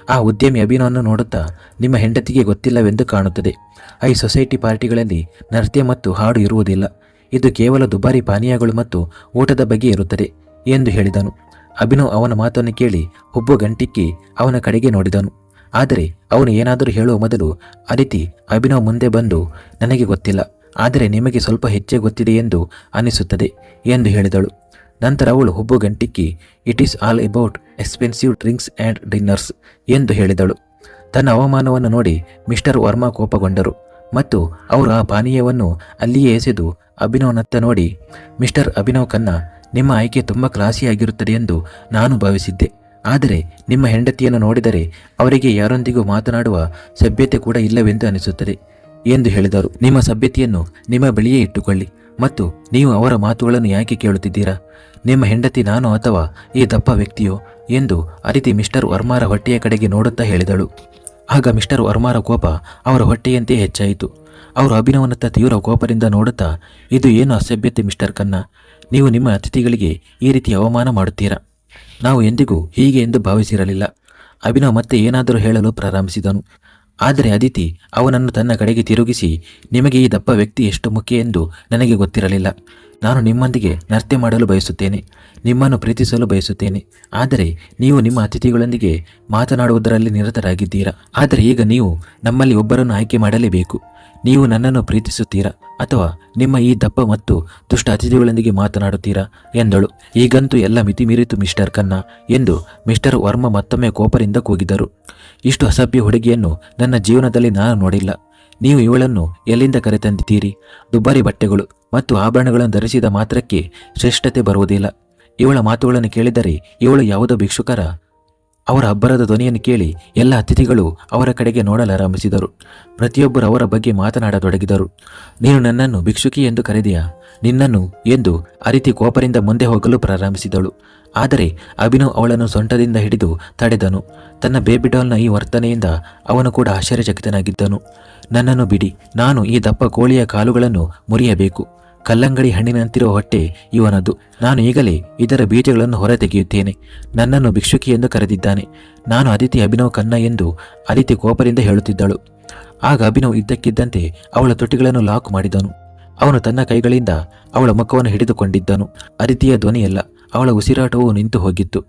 ಆ ಉದ್ಯಮಿ ಅಭಿನವನ್ನು ನೋಡುತ್ತಾ ನಿಮ್ಮ ಹೆಂಡತಿಗೆ ಗೊತ್ತಿಲ್ಲವೆಂದು ಕಾಣುತ್ತದೆ. ಐ ಸೊಸೈಟಿ ಪಾರ್ಟಿಗಳಲ್ಲಿ ನೃತ್ಯ ಮತ್ತು ಹಾಡು ಇರುವುದಿಲ್ಲ. ಇದು ಕೇವಲ ದುಬಾರಿ ಪಾನೀಯಗಳು ಮತ್ತು ಊಟದ ಬಗ್ಗೆ ಇರುತ್ತದೆ ಎಂದು ಹೇಳಿದನು. ಅಭಿನವ್ ಅವನ ಮಾತನ್ನು ಕೇಳಿ ಹುಬ್ಬು ಗಂಟಿಕ್ಕಿ ಅವನ ಕಡೆಗೆ ನೋಡಿದನು. ಆದರೆ ಅವನು ಏನಾದರೂ ಹೇಳುವ ಮೊದಲು, ಅದಿತಿ, ಅಭಿನವ್ ಮುಂದೆ ಬಂದು ನನಗೆ ಗೊತ್ತಿಲ್ಲ. ಆದರೆ ನಿಮಗೆ ಸ್ವಲ್ಪ ಹೆಚ್ಚೇ ಗೊತ್ತಿದೆ ಎಂದು ಅನಿಸುತ್ತದೆ ಎಂದು ಹೇಳಿದಳು. ನಂತರ ಅವಳು ಹುಬ್ಬು ಗಂಟಿಕ್ಕಿ it is all about expensive drinks and dinners ಎಂದು ಹೇಳಿದಳು. ತನ್ನ ಅವಮಾನವನ್ನು ನೋಡಿ ಮಿಸ್ಟರ್ ವರ್ಮಾ ಕೋಪಗೊಂಡರು ಮತ್ತು ಅವರು ಆ ಪಾನೀಯವನ್ನು ಅಲ್ಲಿಯೇ ಎಸೆದು ಅಭಿನವನತ್ತ ನೋಡಿ, ಮಿಸ್ಟರ್ ಅಭಿನವ್ ಖನ್ನಾ ನಿಮ್ಮ ಆಯ್ಕೆ ತುಂಬ ಕ್ಲಾಸಿಯಾಗಿರುತ್ತದೆ ಎಂದು ನಾನು ಭಾವಿಸಿದ್ದೆ. ಆದರೆ ನಿಮ್ಮ ಹೆಂಡತಿಯನ್ನು ನೋಡಿದರೆ ಅವರಿಗೆ ಯಾರೊಂದಿಗೂ ಮಾತನಾಡುವ ಸಭ್ಯತೆ ಕೂಡ ಇಲ್ಲವೆಂದು ಅನಿಸುತ್ತದೆ ಎಂದು ಹೇಳಿದರು ನಿಮ್ಮ ಸಭ್ಯತೆಯನ್ನು ನಿಮ್ಮ ಬಳಿಯೇ ಇಟ್ಟುಕೊಳ್ಳಿ. ಮತ್ತು ನೀವು ಅವರ ಮಾತುಗಳನ್ನು ಯಾಕೆ ಕೇಳುತ್ತಿದ್ದೀರಾ? ನಿಮ್ಮ ಹೆಂಡತಿ ನಾನು ಅಥವಾ ಈ ದಪ್ಪ ವ್ಯಕ್ತಿಯೋ ಎಂದು ಅರಿತಿ ಮಿಸ್ಟರ್ ವರ್ಮಾರ ಹೊಟ್ಟೆಯ ಕಡೆಗೆ ನೋಡುತ್ತಾ ಹೇಳಿದಳು. ಆಗ ಮಿಸ್ಟರ್ ವರ್ಮಾರ ಕೋಪ ಅವರ ಹೊಟ್ಟೆಯಂತೆ ಹೆಚ್ಚಾಯಿತು. ಅವರು ಅಭಿನವನತ್ತ ತೀವ್ರ ಕೋಪದಿಂದ ನೋಡುತ್ತಾ, ಇದು ಏನು ಅಸಭ್ಯತೆ ಮಿಸ್ಟರ್ ಖನ್ನಾ ನೀವು ನಿಮ್ಮ ಅತಿಥಿಗಳಿಗೆ ಈ ರೀತಿ ಅವಮಾನ ಮಾಡುತ್ತೀರಾ? ನಾವು ಎಂದಿಗೂ ಹೀಗೆ ಎಂದು ಭಾವಿಸಿರಲಿಲ್ಲ. ಅಭಿನವ್ ಮತ್ತೆ ಏನಾದರೂ ಹೇಳಲು ಪ್ರಾರಂಭಿಸಿದನು. ಆದರೆ ಅದಿತಿ, ಅವನನ್ನು ತನ್ನ ಕಡೆಗೆ ತಿರುಗಿಸಿ, ನಿಮಗೆ ಈ ದಪ್ಪ ವ್ಯಕ್ತಿ ಎಷ್ಟು ಮುಖ್ಯ ಎಂದು ನನಗೆ ಗೊತ್ತಿರಲಿಲ್ಲ. ನಾನು ನಿಮ್ಮೊಂದಿಗೆ ನರ್ತೆ ಮಾಡಲು ಬಯಸುತ್ತೇನೆ, ನಿಮ್ಮನ್ನು ಪ್ರೀತಿಸಲು ಬಯಸುತ್ತೇನೆ. ಆದರೆ ನೀವು ನಿಮ್ಮ ಅತಿಥಿಗಳೊಂದಿಗೆ ಮಾತನಾಡುವುದರಲ್ಲಿ ನಿರತರಾಗಿದ್ದೀರಾ. ಆದರೆ ಈಗ ನೀವು ನಮ್ಮಲ್ಲಿ ಒಬ್ಬರನ್ನು ಆಯ್ಕೆ ಮಾಡಲೇಬೇಕು. ನೀವು ನನ್ನನ್ನು ಪ್ರೀತಿಸುತ್ತೀರಾ? ಅಥವಾ ನಿಮ್ಮ ಈ ದಪ್ಪ ಮತ್ತು ದುಷ್ಟ ಅತಿಥಿಗಳೊಂದಿಗೆ ಮಾತನಾಡುತ್ತೀರಾ? ಎಂದಳು. ಈಗಂತೂ ಎಲ್ಲ ಮಿತಿ ಮೀರಿತು ಮಿಸ್ಟರ್ ಖನ್ನಾ ಎಂದು ಮಿಸ್ಟರ್ ವರ್ಮ ಮತ್ತೊಮ್ಮೆ ಕೋಪರಿಂದ ಕೂಗಿದರು. ಇಷ್ಟು ಅಸಭ್ಯ ಹುಡುಗಿಯನ್ನು ನನ್ನ ಜೀವನದಲ್ಲಿ ನಾನು ನೋಡಿಲ್ಲ. ನೀವು ಇವಳನ್ನು ಎಲ್ಲಿಂದ ಕರೆತಂದಿದ್ದೀರಿ? ದುಬಾರಿ ಬಟ್ಟೆಗಳು ಮತ್ತು ಆಭರಣಗಳನ್ನು ಧರಿಸಿದ ಮಾತ್ರಕ್ಕೆ ಶ್ರೇಷ್ಠತೆ ಬರುವುದಿಲ್ಲ. ಇವಳ ಮಾತುಗಳನ್ನು ಕೇಳಿದರೆ ಇವಳು ಯಾವುದೋ ಭಿಕ್ಷುಕರ ಅವರ ಅಬ್ಬರದ ಧ್ವನಿಯನ್ನು ಕೇಳಿ ಎಲ್ಲ ಅತಿಥಿಗಳು ಅವರ ಕಡೆಗೆ ನೋಡಲಾರಂಭಿಸಿದರು. ಪ್ರತಿಯೊಬ್ಬರು ಅವರ ಬಗ್ಗೆ ಮಾತನಾಡತೊಡಗಿದರು. ನೀನು ನನ್ನನ್ನು ಭಿಕ್ಷುಕಿ ಎಂದು ಕರೆದೆಯಾ? ನಿನ್ನನ್ನು ಎಂದು ಅರಿತಿ ಕೋಪರಿಂದ ಮುಂದೆ ಹೋಗಲು ಪ್ರಾರಂಭಿಸಿದಳು. ಆದರೆ ಅಭಿನವ್ ಅವಳನ್ನು ಸೊಂಟದಿಂದ ಹಿಡಿದು ತಡೆದನು. ತನ್ನ ಬೇಬಿ ಡಾಲ್ನ ಈ ವರ್ತನೆಯಿಂದ ಅವನು ಕೂಡ ಆಶ್ಚರ್ಯಚಕಿತನಾಗಿದ್ದನು. ನನ್ನನ್ನು ಬಿಡಿ. ನಾನು ಈ ದಪ್ಪ ಕೋಳಿಯ ಕಾಲುಗಳನ್ನು ಮುರಿಯಬೇಕು. ಕಲ್ಲಂಗಡಿ ಹಣ್ಣಿನಂತಿರುವ ಹೊಟ್ಟೆ ಇವನದು. ನಾನು ಈಗಲೇ ಇದರ ಬೀಜಗಳನ್ನು ಹೊರತೆಗೆಯುತ್ತೇನೆ. ನನ್ನನ್ನು ಭಿಕ್ಷುಕಿ ಎಂದು ಕರೆದಿದ್ದಾನೆ. ನಾನು ಅದಿತಿ ಅಭಿನವ್ ಕನ್ನ ಎಂದು ಅದಿತಿ ಕೋಪದಿಂದ ಹೇಳುತ್ತಿದ್ದಳು. ಆಗ ಅಭಿನವ್ ಇದ್ದಕ್ಕಿದ್ದಂತೆ ಅವಳ ತುಟಿಗಳನ್ನು ಲಾಕ್ ಮಾಡಿದನು. ಅವನು ತನ್ನ ಕೈಗಳಿಂದ ಅವಳ ಮುಖವನ್ನು ಹಿಡಿದುಕೊಂಡಿದ್ದನು. ಅದಿತಿಯ ಧ್ವನಿಯಲ್ಲ, ಅವಳ ಉಸಿರಾಟವು ನಿಂತು ಹೋಗಿತ್ತು.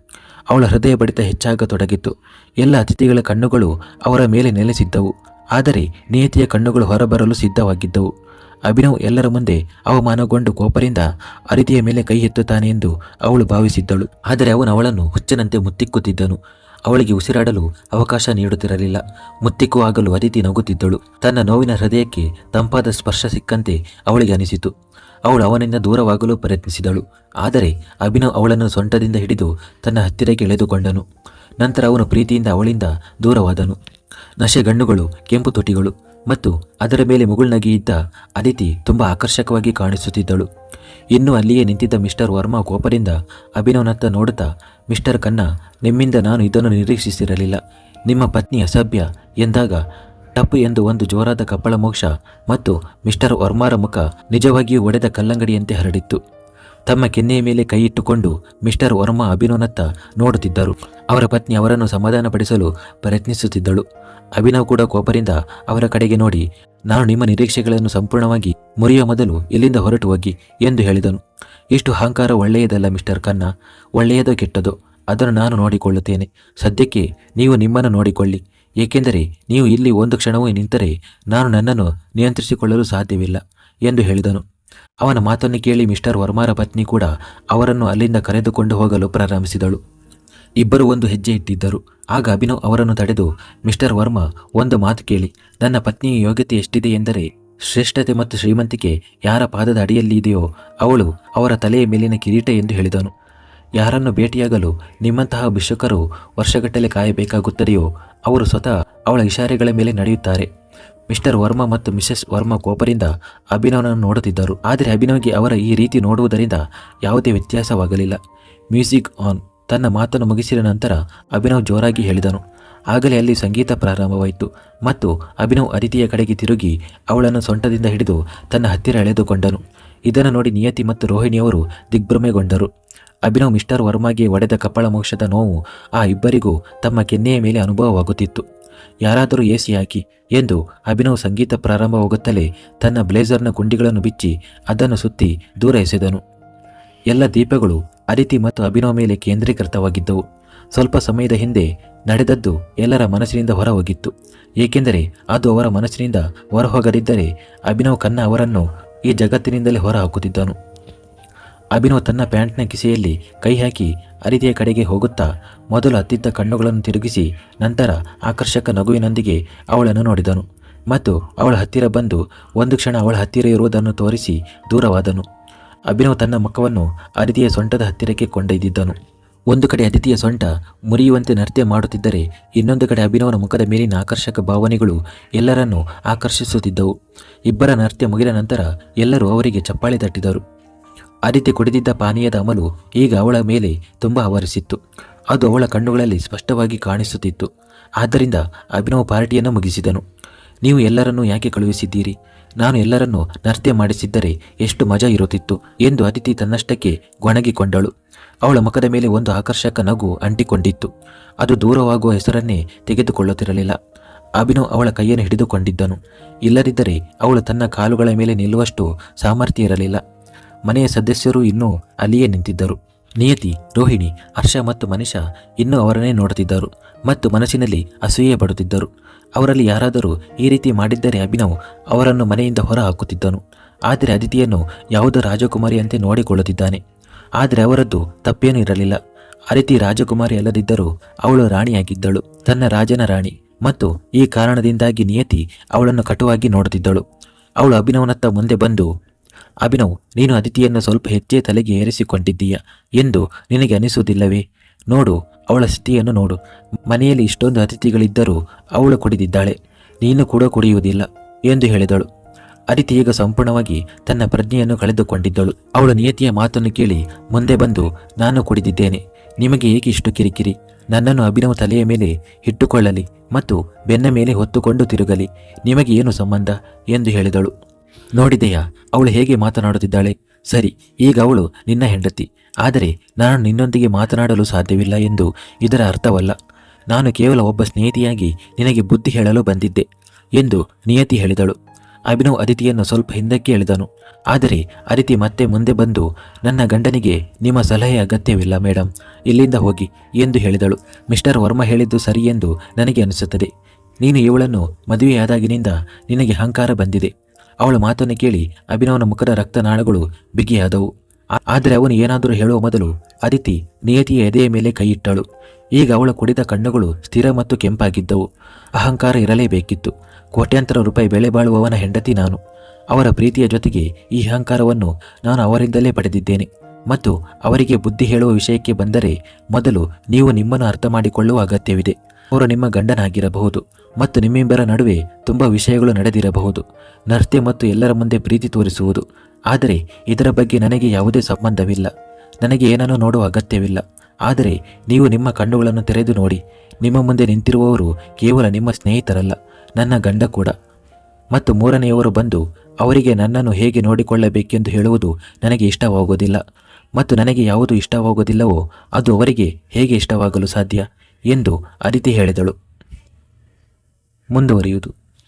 ಅವಳ ಹೃದಯ ಬಡಿತ ಹೆಚ್ಚಾಗತೊಡಗಿತ್ತು. ಎಲ್ಲ ಅತಿಥಿಗಳ ಕಣ್ಣುಗಳು ಅವರ ಮೇಲೆ ನೆಲೆಸಿದ್ದವು. ಆದರೆ ನಿಯತಿಯ ಕಣ್ಣುಗಳು ಹೊರಬರಲು ಸಿದ್ಧವಾಗಿದ್ದವು. ಅಭಿನವ್ ಎಲ್ಲರ ಮುಂದೆ ಅವಮಾನಗೊಂಡು ಕೋಪರಿಂದ ಅರಿತಿಯ ಮೇಲೆ ಕೈ ಎತ್ತುತ್ತಾನೆ ಎಂದು ಅವಳು ಭಾವಿಸಿದ್ದಳು. ಆದರೆ ಅವನು ಅವಳನ್ನು ಹುಚ್ಚನಂತೆ ಮುತ್ತಿಕ್ಕುತ್ತಿದ್ದನು. ಅವಳಿಗೆ ಉಸಿರಾಡಲು ಅವಕಾಶ ನೀಡುತ್ತಿರಲಿಲ್ಲ. ಮುತ್ತಿಕ್ಕು ಆಗಲು ಅದಿತಿ ನಗುತ್ತಿದ್ದಳು. ತನ್ನ ನೋವಿನ ಹೃದಯಕ್ಕೆ ತಂಪಾದ ಸ್ಪರ್ಶ ಸಿಕ್ಕಂತೆ ಅವಳಿಗೆ ಅನಿಸಿತು. ಅವಳು ಅವನಿಂದ ದೂರವಾಗಲು ಪ್ರಯತ್ನಿಸಿದಳು. ಆದರೆ ಅಭಿನವ್ ಅವಳನ್ನು ಸೊಂಟದಿಂದ ಹಿಡಿದು ತನ್ನ ಹತ್ತಿರಕ್ಕೆ ಎಳೆದುಕೊಂಡನು. ನಂತರ ಅವನು ಪ್ರೀತಿಯಿಂದ ಅವಳಿಂದ ದೂರವಾದನು. ನಶೆಗಣ್ಣುಗಳು ಕೆಂಪು ತುಟಿಗಳು ಮತ್ತು ಅದರ ಮೇಲೆ ಮುಗುಳ್ನಗಿ ಇದ್ದ ಅದಿತಿ ತುಂಬ ಆಕರ್ಷಕವಾಗಿ ಕಾಣಿಸುತ್ತಿದ್ದಳು. ಇನ್ನು ಅಲ್ಲಿಯೇ ನಿಂತಿದ್ದ ಮಿಸ್ಟರ್ ವರ್ಮಾ ಕೋಪದಿಂದ ಅಭಿನವನತ್ತ ನೋಡುತ್ತಾ, ಮಿಸ್ಟರ್ ಕನ್ನ, ನಿಮ್ಮಿಂದ ನಾನು ಇದನ್ನು ನಿರೀಕ್ಷಿಸಿರಲಿಲ್ಲ. ನಿಮ್ಮ ಪತ್ನಿ ಅಸಭ್ಯ ಎಂದಾಗ ಟಪ್ಪು ಎಂದು ಒಂದು ಜೋರಾದ ಕಪ್ಪಳ ಮೋಕ್ಷ ಮತ್ತು ಮಿಸ್ಟರ್ ವರ್ಮಾರ ಮುಖ ನಿಜವಾಗಿಯೂ ಒಡೆದ ಕಲ್ಲಂಗಡಿಯಂತೆ ಹರಡಿತ್ತು. ತಮ್ಮ ಕೆನ್ನೆಯ ಮೇಲೆ ಕೈ ಇಟ್ಟುಕೊಂಡು ಮಿಸ್ಟರ್ ವರ್ಮಾ ಅಭಿನವನತ್ತ ನೋಡುತ್ತಿದ್ದರು. ಅವರ ಪತ್ನಿ ಅವರನ್ನು ಸಮಾಧಾನಪಡಿಸಲು ಪ್ರಯತ್ನಿಸುತ್ತಿದ್ದಳು. ಅಭಿನವ್ ಕೂಡ ಕೋಪರಿಂದ ಅವರ ಕಡೆಗೆ ನೋಡಿ, ನಾನು ನಿಮ್ಮ ನಿರೀಕ್ಷೆಗಳನ್ನು ಸಂಪೂರ್ಣವಾಗಿ ಮುರಿಯುವ ಮೊದಲು ಇಲ್ಲಿಂದ ಹೊರಟು ಹೋಗಿ ಎಂದು ಹೇಳಿದನು. ಇಷ್ಟು ಅಹಂಕಾರ ಒಳ್ಳೆಯದಲ್ಲ ಮಿಸ್ಟರ್ ಕನ್ನ ಒಳ್ಳೆಯದೋ ಕೆಟ್ಟದೋ, ಅದನ್ನು ನಾನು ನೋಡಿಕೊಳ್ಳುತ್ತೇನೆ. ಸದ್ಯಕ್ಕೆ ನೀವು ನಿಮ್ಮನ್ನು ನೋಡಿಕೊಳ್ಳಿ. ಏಕೆಂದರೆ ನೀವು ಇಲ್ಲಿ ಒಂದು ಕ್ಷಣವೂ ನಿಂತರೆ ನಾನು ನನ್ನನ್ನು ನಿಯಂತ್ರಿಸಿಕೊಳ್ಳಲು ಸಾಧ್ಯವಿಲ್ಲ ಎಂದು ಹೇಳಿದನು. ಅವನ ಮಾತನ್ನು ಕೇಳಿ ಮಿಸ್ಟರ್ ವರ್ಮಾರ ಪತ್ನಿ ಕೂಡ ಅವರನ್ನು ಅಲ್ಲಿಂದ ಕರೆದುಕೊಂಡು ಹೋಗಲು ಪ್ರಾರಂಭಿಸಿದಳು. ಇಬ್ಬರು ಒಂದು ಹೆಜ್ಜೆ ಇಟ್ಟಿದ್ದರು. ಆಗ ಅಭಿನವ್ ಅವರನ್ನು ತಡೆದು, ಮಿಸ್ಟರ್ ವರ್ಮಾ, ಒಂದು ಮಾತು ಕೇಳಿ. ನನ್ನ ಪತ್ನಿಯ ಯೋಗ್ಯತೆ ಎಷ್ಟಿದೆ ಎಂದರೆ, ಶ್ರೇಷ್ಠತೆ ಮತ್ತು ಶ್ರೀಮಂತಿಕೆ ಯಾರ ಪಾದದ ಅಡಿಯಲ್ಲಿ ಇದೆಯೋ ಅವಳು ಅವರ ತಲೆಯ ಮೇಲಿನ ಕಿರೀಟ ಎಂದು ಹೇಳಿದನು. ಯಾರನ್ನು ಭೇಟಿಯಾಗಲು ನಿಮ್ಮಂತಹ ಭಿಷಕರು ವರ್ಷಗಟ್ಟಲೆ ಕಾಯಬೇಕಾಗುತ್ತದೆಯೋ ಅವರು ಸ್ವತಃ ಅವಳ ಇಶಾರೆಗಳ ಮೇಲೆ ನಡೆಯುತ್ತಾರೆ. ಮಿಸ್ಟರ್ ವರ್ಮಾ ಮತ್ತು ಮಿಸೆಸ್ ವರ್ಮಾ ಕೋಪರಿಂದ ಅಭಿನವನನ್ನು ನೋಡುತ್ತಿದ್ದರು. ಆದರೆ ಅಭಿನವ್ಗೆ ಅವರ ಈ ರೀತಿ ನೋಡುವುದರಿಂದ ಯಾವುದೇ ವ್ಯತ್ಯಾಸವಾಗಲಿಲ್ಲ. Music on. ತನ್ನ ಮಾತನ್ನು ಮುಗಿಸಿದ ನಂತರ ಅಭಿನವ್ ಜೋರಾಗಿ ಹೇಳಿದನು. ಆಗಲೇ ಅಲ್ಲಿ ಸಂಗೀತ ಪ್ರಾರಂಭವಾಯಿತು ಮತ್ತು ಅಭಿನವ್ ಅದಿತಿಯ ಕಡೆಗೆ ತಿರುಗಿ ಅವಳನ್ನು ಸೊಂಟದಿಂದ ಹಿಡಿದು ತನ್ನ ಹತ್ತಿರ ಎಳೆದುಕೊಂಡನು. ಇದನ್ನು ನೋಡಿ ನಿಯತಿ ಮತ್ತು ರೋಹಿಣಿಯವರು ದಿಗ್ಭ್ರಮೆಗೊಂಡರು. ಅಭಿನವ್ ಮಿಸ್ಟರ್ ವರ್ಮಾಗೆ ಒಡೆದ ಕಪ್ಪಳ ಮೋಕ್ಷದ ನೋವು ಆ ಇಬ್ಬರಿಗೂ ತಮ್ಮ ಕೆನ್ನೆಯ ಮೇಲೆ ಅನುಭವವಾಗುತ್ತಿತ್ತು. ಯಾರಾದರೂ ಎಸಿ ಹಾಕಿ ಎಂದು ಅಭಿನವ್ ಸಂಗೀತ ಪ್ರಾರಂಭವಾಗುತ್ತಲೇ ತನ್ನ ಬ್ಲೇಜರ್ನ ಗುಂಡಿಗಳನ್ನು ಬಿಚ್ಚಿ ಅದನ್ನು ಸುತ್ತಿ ದೂರ ಎಸೆದನು. ಎಲ್ಲ ದೀಪಗಳು ಅದಿತಿ ಮತ್ತು ಅಭಿನವ್ ಮೇಲೆ ಕೇಂದ್ರೀಕೃತವಾಗಿದ್ದವು. ಸ್ವಲ್ಪ ಸಮಯದ ಹಿಂದೆ ನಡೆದದ್ದು ಎಲ್ಲರ ಮನಸ್ಸಿನಿಂದ ಹೊರಹೋಗಿತ್ತು. ಏಕೆಂದರೆ ಅದು ಅವರ ಮನಸ್ಸಿನಿಂದ ಹೊರಹೋಗದಿದ್ದರೆ ಅಭಿನವ್ ಕನ್ನ ಅವರನ್ನು ಈ ಜಗತ್ತಿನಿಂದಲೇ ಹೊರಹಾಕುತ್ತಿದ್ದನು. ಅಭಿನವ್ ತನ್ನ ಪ್ಯಾಂಟ್ನ ಕಿಸೆಯಲ್ಲಿ ಕೈ ಹಾಕಿ ಅರಿದೆಯ ಕಡೆಗೆ ಹೋಗುತ್ತಾ ಮೊದಲು ಅತ್ತಿದ್ದ ಕಣ್ಣುಗಳನ್ನು ತಿರುಗಿಸಿ ನಂತರ ಆಕರ್ಷಕ ನಗುವಿನೊಂದಿಗೆ ಅವಳನ್ನು ನೋಡಿದನು. ಮತ್ತು ಅವಳ ಹತ್ತಿರ ಬಂದು ಒಂದು ಕ್ಷಣ ಅವಳ ಹತ್ತಿರ ಇರುವುದನ್ನು ತೋರಿಸಿ ದೂರವಾದನು. ಅಭಿನವ್ ತನ್ನ ಮುಖವನ್ನು ಅದಿತಿಯ ಸೊಂಟದ ಹತ್ತಿರಕ್ಕೆ ಕೊಂಡೊಯ್ದಿದ್ದನು. ಒಂದು ಕಡೆ ಅದಿತಿಯ ಸೊಂಟ ಮುರಿಯುವಂತೆ ನೃತ್ಯ ಮಾಡುತ್ತಿದ್ದರೆ ಇನ್ನೊಂದು ಕಡೆ ಅಭಿನವನ ಮುಖದ ಮೇಲಿನ ಆಕರ್ಷಕ ಭಾವನೆಗಳು ಎಲ್ಲರನ್ನೂ ಆಕರ್ಷಿಸುತ್ತಿದ್ದವು. ಇಬ್ಬರ ನೃತ್ಯ ಮುಗಿದ ನಂತರ ಎಲ್ಲರೂ ಅವರಿಗೆ ಚಪ್ಪಾಳೆ ತಟ್ಟಿದರು. ಅದಿತಿ ಕುಡಿದಿದ್ದ ಪಾನೀಯದ ಅಮಲು ಈಗ ಅವಳ ಮೇಲೆ ತುಂಬ ಆವರಿಸಿತ್ತು. ಅದು ಅವಳ ಕಣ್ಣುಗಳಲ್ಲಿ ಸ್ಪಷ್ಟವಾಗಿ ಕಾಣಿಸುತ್ತಿತ್ತು. ಆದ್ದರಿಂದ ಅಭಿನವ್ ಪಾರ್ಟಿಯನ್ನು ಮುಗಿಸಿದನು. ನೀವು ಎಲ್ಲರನ್ನೂ ಯಾಕೆ ಕಳುಹಿಸಿದ್ದೀರಿ? ನಾನು ಎಲ್ಲರನ್ನೂ ನೃತ್ಯ ಮಾಡಿಸಿದ್ದರೆ ಎಷ್ಟು ಮಜಾ ಇರುತ್ತಿತ್ತು ಎಂದು ಅದಿತಿ ತನ್ನಷ್ಟಕ್ಕೆ ಗೊಣಗಿಕೊಂಡಳು. ಅವಳ ಮುಖದ ಮೇಲೆ ಒಂದು ಆಕರ್ಷಕ ನಗು ಅಂಟಿಕೊಂಡಿತ್ತು. ಅದು ದೂರವಾಗುವ ಹೆಸರನ್ನೇ ತೆಗೆದುಕೊಳ್ಳುತ್ತಿರಲಿಲ್ಲ. ಅಭಿನವ್ ಅವಳ ಕೈಯನ್ನು ಹಿಡಿದುಕೊಂಡಿದ್ದನು. ಇಲ್ಲದಿದ್ದರೆ ಅವಳು ತನ್ನ ಕಾಲುಗಳ ಮೇಲೆ ನಿಲ್ಲುವಷ್ಟು ಸಾಮರ್ಥ್ಯ ಇರಲಿಲ್ಲ. ಮನೆಯ ಸದಸ್ಯರು ಇನ್ನೂ ಅಲ್ಲಿಯೇ ನಿಂತಿದ್ದರು. ನಿಯತಿ, ರೋಹಿಣಿ, ಹರ್ಷ ಮತ್ತು ಮನಿಷ ಇನ್ನೂ ಅವರನ್ನೇ ನೋಡುತ್ತಿದ್ದರು ಮತ್ತು ಮನಸ್ಸಿನಲ್ಲಿ ಅಸೂಯೆ ಪಡುತ್ತಿದ್ದರು. ಅವರಲ್ಲಿ ಯಾರಾದರೂ ಈ ರೀತಿ ಮಾಡಿದ್ದರೆ ಅಭಿನವ್ ಅವರನ್ನು ಮನೆಯಿಂದ ಹೊರ ಹಾಕುತ್ತಿದ್ದನು ಆದರೆ ಅದಿತಿಯನ್ನು ಯಾವುದೋ ರಾಜಕುಮಾರಿಯಂತೆ ನೋಡಿಕೊಳ್ಳುತ್ತಿದ್ದಾನೆ. ಆದರೆ ಅವರದ್ದು ತಪ್ಪೇನೂ ಇರಲಿಲ್ಲ. ಅದಿತಿ ರಾಜಕುಮಾರಿ ಅಲ್ಲದಿದ್ದರೂ ಅವಳು ರಾಣಿಯಾಗಿದ್ದಳು. ತನ್ನ ರಾಜನ ರಾಣಿ ಮತ್ತು ಈ ಕಾರಣದಿಂದಾಗಿ ನಿಯತಿ ಅವಳನ್ನು ಕಟುವಾಗಿ ನೋಡುತ್ತಿದ್ದಳು. ಅವಳು ಅಭಿನವನತ್ತ ಮುಂದೆ ಬಂದು ಅಭಿನವ್, ನೀನು ಅದಿತಿಯನ್ನು ಸ್ವಲ್ಪ ಹೆಚ್ಚೇ ತಲೆಗೆ ಏರಿಸಿಕೊಂಡಿದ್ದೀಯ ಎಂದು ನಿನಗೆ ಅನಿಸುವುದಿಲ್ಲವೇ? ನೋಡು, ಅವಳ ಸ್ಥಿತಿಯನ್ನು ನೋಡು. ಮನೆಯಲ್ಲಿ ಇಷ್ಟೊಂದು ಅತಿಥಿಗಳಿದ್ದರೂ ಅವಳು ಕುಡಿದಿದ್ದಾಳೆ. ನೀನು ಕೂಡ ಕುಡಿಯುವುದಿಲ್ಲ ಎಂದು ಹೇಳಿದಳು. ಅದಿತಿ ಈಗ ಸಂಪೂರ್ಣವಾಗಿ ತನ್ನ ಪ್ರಜ್ಞೆಯನ್ನು ಕಳೆದುಕೊಂಡಿದ್ದಳು. ಅವಳ ನಿಯತಿಯ ಮಾತನ್ನು ಕೇಳಿ ಮುಂದೆ ಬಂದು, ನಾನು ಕುಡಿದಿದ್ದೇನೆ. ನಿಮಗೆ ಏಕೆ ಇಷ್ಟು ಕಿರಿಕಿರಿ? ನನ್ನನ್ನು ಅಭಿನವ ತಲೆಯ ಮೇಲೆ ಇಟ್ಟುಕೊಳ್ಳಲಿ ಮತ್ತು ಬೆನ್ನ ಮೇಲೆ ಹೊತ್ತುಕೊಂಡು ತಿರುಗಲಿ. ನಿಮಗೆ ಏನು ಸಂಬಂಧ? ಎಂದು ಹೇಳಿದಳು. ನೋಡಿದೆಯಾ? ಅವಳು ಹೇಗೆ ಮಾತನಾಡುತ್ತಿದ್ದಾಳೆ? ಸರಿ, ಈಗ ಅವಳು ನಿನ್ನ ಹೆಂಡತಿ. ಆದರೆ ನಾನು ನಿನ್ನೊಂದಿಗೆ ಮಾತನಾಡಲು ಸಾಧ್ಯವಿಲ್ಲ ಎಂದು ಇದರ ಅರ್ಥವಲ್ಲ. ನಾನು ಕೇವಲ ಒಬ್ಬ ಸ್ನೇಹಿತಿಯಾಗಿ ನಿನಗೆ ಬುದ್ಧಿ ಹೇಳಲು ಬಂದಿದ್ದೆ ಎಂದು ನಿಯತಿ ಹೇಳಿದಳು. ಅಭಿನವ್ ಅದಿತಿಯನ್ನು ಸ್ವಲ್ಪ ಹಿಂದಕ್ಕೆ ಎಳೆದನು. ಆದರೆ ಅದಿತಿ ಮತ್ತೆ ಮುಂದೆ ಬಂದು, ನನ್ನ ಗಂಡನಿಗೆ ನಿಮ್ಮ ಸಲಹೆ ಅಗತ್ಯವಿಲ್ಲ ಮೇಡಮ್ ಇಲ್ಲಿಂದ ಹೋಗಿ ಎಂದು ಹೇಳಿದಳು. ಮಿಸ್ಟರ್ ವರ್ಮ ಹೇಳಿದ್ದು ಸರಿ ಎಂದು ನನಗೆ ಅನಿಸುತ್ತದೆ. ನೀನು ಇವಳನ್ನು ಮದುವೆಯಾದಾಗಿನಿಂದ ನಿನಗೆ ಅಹಂಕಾರ ಬಂದಿದೆ. ಅವಳ ಮಾತನ್ನು ಕೇಳಿ ಅಭಿನವನ ಮುಖದ ರಕ್ತನಾಳಗಳು ಬಿಗಿಯಾದವು. ಆದರೆ ಅವನು ಏನಾದರೂ ಹೇಳುವ ಮೊದಲು ಅದಿತಿ ನಿಯತಿಯ ಎದೆಯ ಮೇಲೆ ಕೈಯಿಟ್ಟಳು. ಈಗ ಅವಳ ಕುಡಿದ ಕಣ್ಣುಗಳು ಸ್ಥಿರ ಮತ್ತು ಕೆಂಪಾಗಿದ್ದವು. ಅಹಂಕಾರ ಇರಲೇಬೇಕಿತ್ತು. ಕೋಟ್ಯಾಂತರ ರೂಪಾಯಿ ಬೆಲೆ ಬಾಳುವವನ ಹೆಂಡತಿ ನಾನು. ಅವರ ಪ್ರೀತಿಯ ಜೊತೆಗೆ ಈ ಅಹಂಕಾರವನ್ನು ನಾನು ಅವರಿಂದಲೇ ಪಡೆದಿದ್ದೇನೆ. ಮತ್ತು ಅವರಿಗೆ ಬುದ್ಧಿ ಹೇಳುವ ವಿಷಯಕ್ಕೆ ಬಂದರೆ ಮೊದಲು ನೀವು ನಿಮ್ಮನ್ನು ಅರ್ಥ ಮಾಡಿಕೊಳ್ಳುವ ಅಗತ್ಯವಿದೆ. ಅವರು ನಿಮ್ಮ ಗಂಡನಾಗಿರಬಹುದು. ಮತ್ತು ನಿಮ್ಮಿಬ್ಬರ ನಡುವೆ ತುಂಬ ವಿಷಯಗಳು ನಡೆದಿರಬಹುದು. ನರ್ತೆ ಮತ್ತು ಎಲ್ಲರ ಮುಂದೆ ಪ್ರೀತಿ ತೋರಿಸುವುದು. ಆದರೆ ಇದರ ಬಗ್ಗೆ ನನಗೆ ಯಾವುದೇ ಸಂಬಂಧವಿಲ್ಲ. ನನಗೆ ಏನನ್ನೂ ನೋಡುವ ಅಗತ್ಯವಿಲ್ಲ. ಆದರೆ ನೀವು ನಿಮ್ಮ ಕಣ್ಣುಗಳನ್ನು ತೆರೆದು ನೋಡಿ. ನಿಮ್ಮ ಮುಂದೆ ನಿಂತಿರುವವರು ಕೇವಲ ನಿಮ್ಮ ಸ್ನೇಹಿತರಲ್ಲ, ನನ್ನ ಗಂಡ ಕೂಡ. ಮತ್ತು ಮೂರನೆಯವರು ಬಂದು ಅವರಿಗೆ ನನ್ನನ್ನು ಹೇಗೆ ನೋಡಿಕೊಳ್ಳಬೇಕೆಂದು ಹೇಳುವುದು ನನಗೆ ಇಷ್ಟವಾಗುವುದಿಲ್ಲ. ಮತ್ತು ನನಗೆ ಯಾವುದು ಇಷ್ಟವಾಗುವುದಿಲ್ಲವೋ ಅದು ಅವರಿಗೆ ಹೇಗೆ ಇಷ್ಟವಾಗಲು ಸಾಧ್ಯ ಎಂದು ಅದಿತಿ ಹೇಳಿದಳು. ಮುಂದುವರಿಯುವುದು.